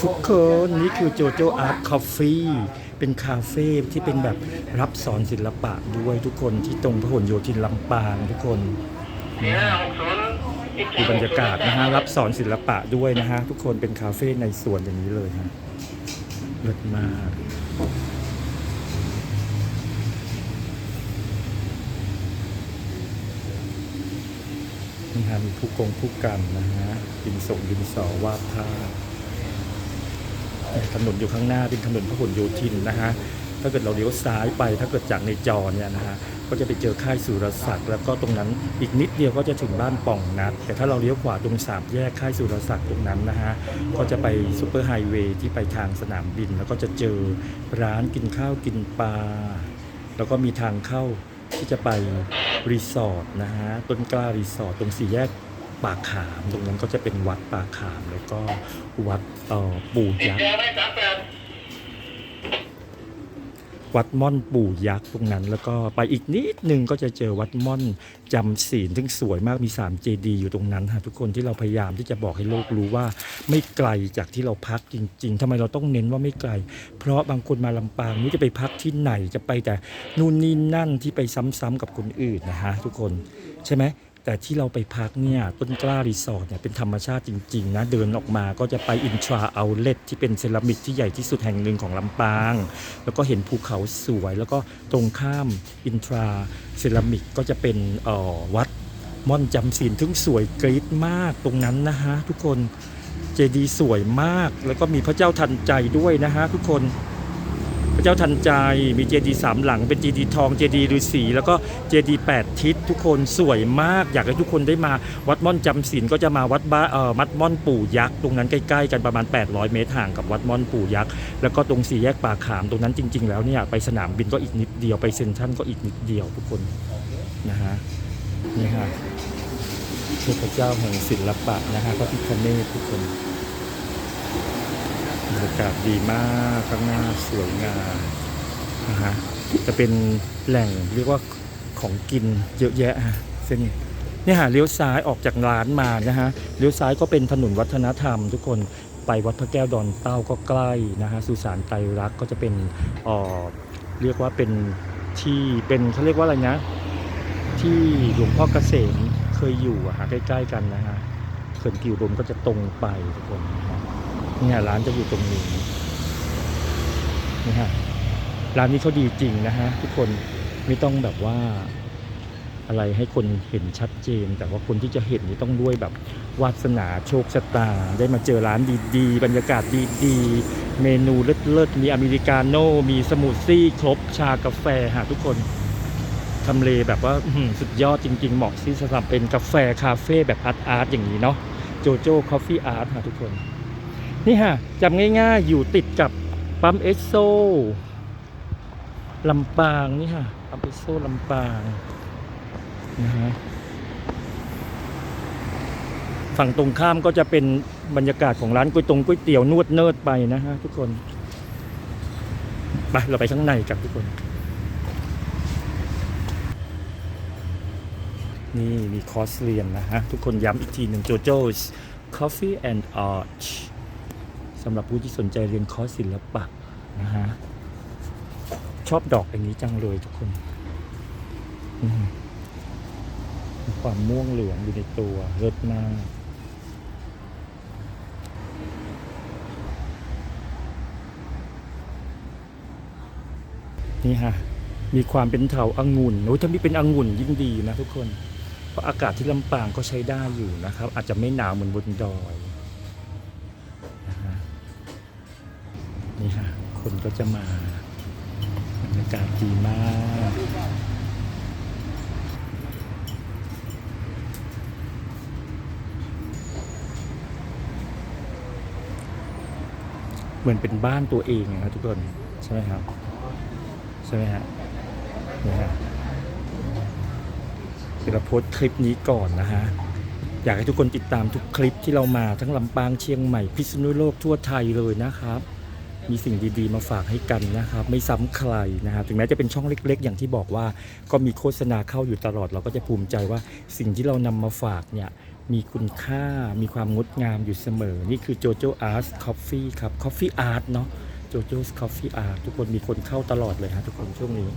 ทุกคนนี่คือโจโจอาร์ตคาเฟ่เป็นคาเฟ่ที่เป็นแบบรับสอนศิลปะด้วยทุกคนที่ตรงพหลโยธินลำปางทุกคนดูบรรยากาศนะฮะรับสอนศิลปะด้วยนะฮะทุกคนเป็นคาเฟ่ในสวนอย่างนี้เลยฮะเลิศมากะมีผู้กงผู้กันนะฮะดินส่งดินสอวาดภาพถนนอยู่ข้างหน้าเป็นถนนพหลโยธินนะฮะถ้าเกิดเราเลี้ยวซ้ายไปถ้าเกิดจากในจอเนี่ยนะฮะก็จะไปเจอค่ายสุรศักดิ์แล้วก็ตรงนั้นอีกนิดเดียวก็จะถึงบ้านป่องนัด แต่ถ้าเราเลี้ยวขวาตรงสามแยกค่ายสุรศักดิ์ตรงนั้นนะฮะก็จะไปซูเปอร์ไฮเวย์ที่ไปทางสนามบิน แล้วก็จะเจอร้านกินข้าวกินปลาแล้วก็มีทางเข้า ที่จะไปรีสอร์ทนะฮะต้นกล้ารีสอร์ทตรงสี่แยกปากขาม ตรงนั้นก็จะเป็นวัดปากขาม แล้วก็วัดออปู่ยักษ์ วัดม่อนปู่ยักษ์ตรงนั้น แล้วก็ไปอีกนิดนึงก็จะเจอวัดม่อนจำศีลซึ่งสวยมากมี3เจดีย์อยู่ตรงนั้นฮะทุกคนที่เราพยายามที่จะบอกให้โลกรู้ว่าไม่ไกลจากที่เราพักจริง ๆทำไมเราต้องเน้นว่าไม่ไกล เพราะบางคนมาลำปางนี่จะไปพักที่ไหนจะไปแต่นู่นนี่นั่นที่ไปซ้ำๆกับคนอื่นนะฮะทุกคนใช่ไหม แต่ที่เราไปพักเนี่ยต้นกล้ารีสอร์ทเนี่ยเป็นธรรมชาติจริง ๆ นะ เดินออกมาก็จะไปอินทราเอาเลทที่เป็นเซรามิกที่ใหญ่ที่สุดแห่งหนึ่งของลำปาง แล้วก็เห็นภูเขาสวยแล้วก็ตรงข้ามอินทราเซรามิกก็จะเป็นอ่อวัดม่อนจำศีลทึ่งสวยกรี๊ดมากตรงนั้นนะฮะทุกคนเจดีสวยมากแล้วก็มีพระเจ้าทันใจด้วยนะฮะทุกคน ระเจ้าทันใจ มีเจดีย์สามหลัง เป็นเจดีย์ทอง เจดีย์ฤาษีแล้วก็เจดีย์แปดทิศทุกคนสวยมาก อยากให้ทุกคนได้มาวัดม่อนจำศีลก็จะมาวัดบ้าเอ่อมัดม่อนปู่ยักษ์ตรงนั้นใกล้ๆกันประมาณ 800 เมตรห่างกับวัดม่อนปู่ยักษ์แล้วก็ตรงสี่แยกป่าขามตรงนั้นจริง ๆ แล้วเนี่ยไปสนามบินก็อีกนิดเดียวไปเซ็นทรัลก็อีกนิดเดียวทุกคนนะฮะนี่ฮะเทพเจ้าแห่งศิลปะนะฮะพระพิฆเนศทุกคน บรรยากาศดีมากข้างหน้าสวยงามนะฮะจะเป็นแหล่งเรียกว่าของกินเยอะแยะเส้นเนี่ยฮะเลี้ยวซ้ายออกจากร้านมานะฮะเลี้ยวซ้ายก็เป็นถนนวัฒนธรรม ทุกคนไปวัดพระแก้วดอนเต้าก็ใกล้นะฮะสุสานไตรรักษ์ก็จะเป็นเอ่อเรียกว่าเป็นที่เป็นเขาเรียกว่าอะไรนะที่หลวงพ่อเกษมเคยอยู่อะฮะใกล้ ๆ กันนะฮะเขื่อนกิวลมก็จะตรงไปทุกคน นะฮะเนี่ยร้านจะอยู่ตรงนี้นี่ฮะร้านนี้เขาดีจริงนะฮะทุกคนไม่ต้องแบบว่าอะไรให้คนเห็นชัดเจน แต่ว่าคนที่จะเห็นนี่ต้องด้วยแบบวาสนาโชคชะตา ได้มาเจอร้านดีๆ บรรยากาศดีๆ เมนูเลิศๆมีอเมริกาโน่มีสมูทซี่ครบชากาแฟฮะทุกคนทำเลแบบว่าสุดยอดจริง ๆ เหมาะที่สำหรับเป็นกาแฟคาเฟ่แบบอาร์ตอาร์ตอย่างนี้เนาะโจโจ้คอฟฟี่อาร์ตฮะทุกคน นี่ฮะจำง่ายๆ อยู่ติดกับปั๊มเอสโซลำปางนี่ค่ะอัมเปโซลำปางนะฮะฝั่งตรงข้ามก็จะเป็นบรรยากาศของร้านก๋วยตงก๋วยเตี๋ยวนวดเนิร์ดไปนะฮะทุกคนไปเราไปข้างในกันทุกคน นี่มีคอร์สเรียนนะฮะ ทุกคนย้ำอีกทีหนึ่งโจโจ้ Coffee and Art สำหรับผู้ที่สนใจเรียนคอร์สศิลปะนะฮะชอบดอกอย่างนี้จังเลยทุกคนมีความม่วงเหลืองอยู่ในตัวเลิศมากนี่ฮะ มีความเป็นเถาองุ่นโอ้ยถ้ามีเป็นองุ่นยิ่งดีนะทุกคน เพราะอากาศที่ลำปางก็ใช้ได้อยู่นะครับ อาจจะไม่หนาวเหมือนบนดอย นี่ฮะคนก็จะมาบรรยากาศดีมากเหมือนเป็นบ้านตัวเองนะครับทุกคน ใช่ไหมครับ ใช่ไหมฮะนี่ฮะเดี๋ยวเราโพสคลิปนี้ก่อนนะฮะ อยากให้ทุกคนติดตามทุกคลิปที่เรามาทั้งลำปางเชียงใหม่ พิษณุโลกทั่วไทยเลยนะครับ มีสิ่งดีๆ มาฝากให้กันนะครับ ไม่ซ้ำใครนะครับถึงแม้จะเป็นช่องเล็ก ๆ อย่างที่บอกว่าก็มีโฆษณาเข้าอยู่ตลอด เราก็จะภูมิใจว่าสิ่งที่เรานำมาฝากเนี่ยมีคุณค่ามีความงดงามอยู่เสมอ นี่คือโจโจอาร์ตคอฟฟี่ครับคอฟฟี่อาร์ตเนาะโจโจคอฟฟี่อาร์ททุกคนมีคนเข้าตลอดเลยฮะทุกคนช่วงนี้